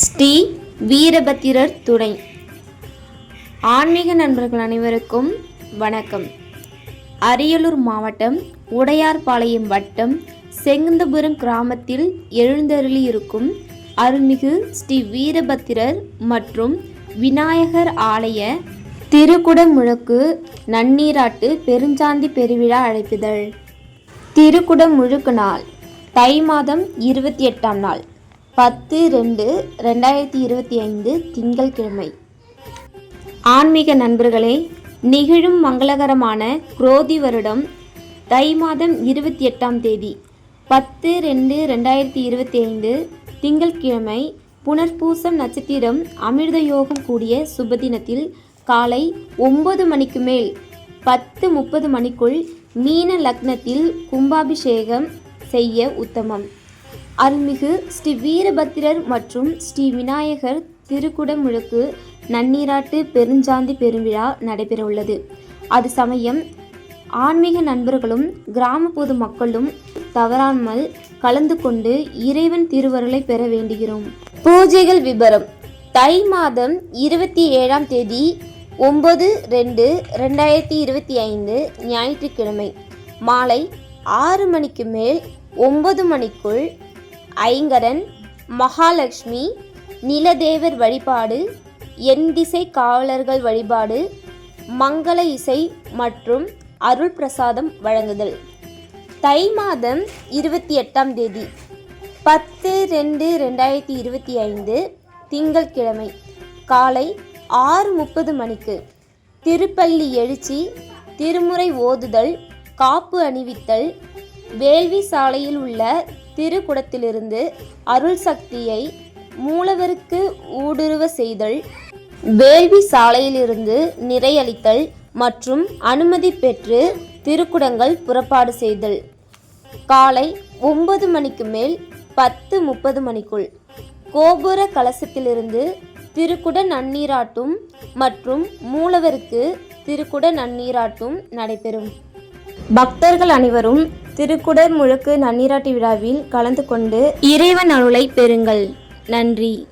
ஸ்ரீ வீரபத்திரர் துணை. ஆன்மீக நண்பர்கள் அனைவருக்கும் வணக்கம். அரியலூர் மாவட்டம் உடையார்பாளையம் வட்டம் செங்குந்தபுரம் கிராமத்தில் எழுந்தருளியிருக்கும் அருள்மிகு ஸ்ரீ வீரபத்திரர் மற்றும் விநாயகர் ஆலய திருக்குடமுழுக்கு நன்னீராட்டு பெருஞ்சாந்தி பெருவிழா அழைப்பிதழ். திருக்குடமுழுக்கு நாள் தை மாதம் இருபத்தி எட்டாம் நாள். பத்து ரெண்டு ரெண்டாயிரத்தி இருபத்தி ஐந்து திங்கள்கிழமை. ஆன்மீக நண்பர்களே நிகழும் மங்களகரமான குரோதி வருடம் தை மாதம் இருபத்தி எட்டாம் தேதி பத்து ரெண்டு ரெண்டாயிரத்தி இருபத்தி ஐந்து திங்கள்கிழமை புனர்பூசம் நட்சத்திரம் அமிர்த யோகம் கூடிய சுபதினத்தில் காலை ஒன்பது மணிக்கு மேல் பத்து முப்பது மணிக்குள் மீன லக்னத்தில் கும்பாபிஷேகம் செய்ய உத்தமம். அருள்மிகு ஸ்ரீ வீரபத்திரர் மற்றும் ஸ்ரீ விநாயகர் திருக்குடமுழுக்கு நன்னீராட்டு பெருஞ்சாந்தி பெருவிழா நடைபெறவுள்ளது. அது சமயம் ஆன்மீக நண்பர்களும் கிராம பொது மக்களும் தவறாமல் கலந்து கொண்டு இறைவன் திருவருளை பெற வேண்டுகிறோம். பூஜைகள் விபரம். தை மாதம் இருபத்தி ஏழாம் தேதி ஒம்பது ரெண்டு ரெண்டாயிரத்தி இருபத்தி ஐந்து ஞாயிற்றுக்கிழமை மாலை ஆறு மணிக்கு மேல் ஒன்பது மணிக்குள் ஐங்கரன் மகாலட்சுமி நிலதேவர் வழிபாடு எண் திசை காவலர்கள் வழிபாடு மங்கள இசை மற்றும் அருள் பிரசாதம் வழங்குதல். தை மாதம் இருபத்தி எட்டாம் தேதி பத்து ரெண்டு ரெண்டாயிரத்தி இருபத்தி ஐந்து திங்கட்கிழமை காலை ஆறு முப்பது மணிக்கு திருப்பள்ளி எழுச்சி திருமுறை ஓதுதல் காப்பு அணிவித்தல் வேள்வி சாலையில் உள்ள திருக்குடத்திலிருந்து அருள் சக்தியை மூலவருக்கு ஊடுருவ செய்தல் வேள்வி சாலையிலிருந்து நிறையளித்தல் மற்றும் அனுமதி பெற்று திருக்குடங்கள் புறப்பாடு செய்தல். காலை ஒன்பது மணிக்கு மேல் பத்து முப்பது மணிக்குள் கோபுர கலசத்திலிருந்து திருக்குட நன்னீராட்டும் மற்றும் மூலவருக்கு திருக்குட நன்னீராட்டும் நடைபெறும். பக்தர்கள் அனைவரும் திருக்குடர் முழுக்கு நன்னீராட்டு விழாவில் கலந்து கொண்டு இறைவன் அருளை பெறுங்கள். நன்றி.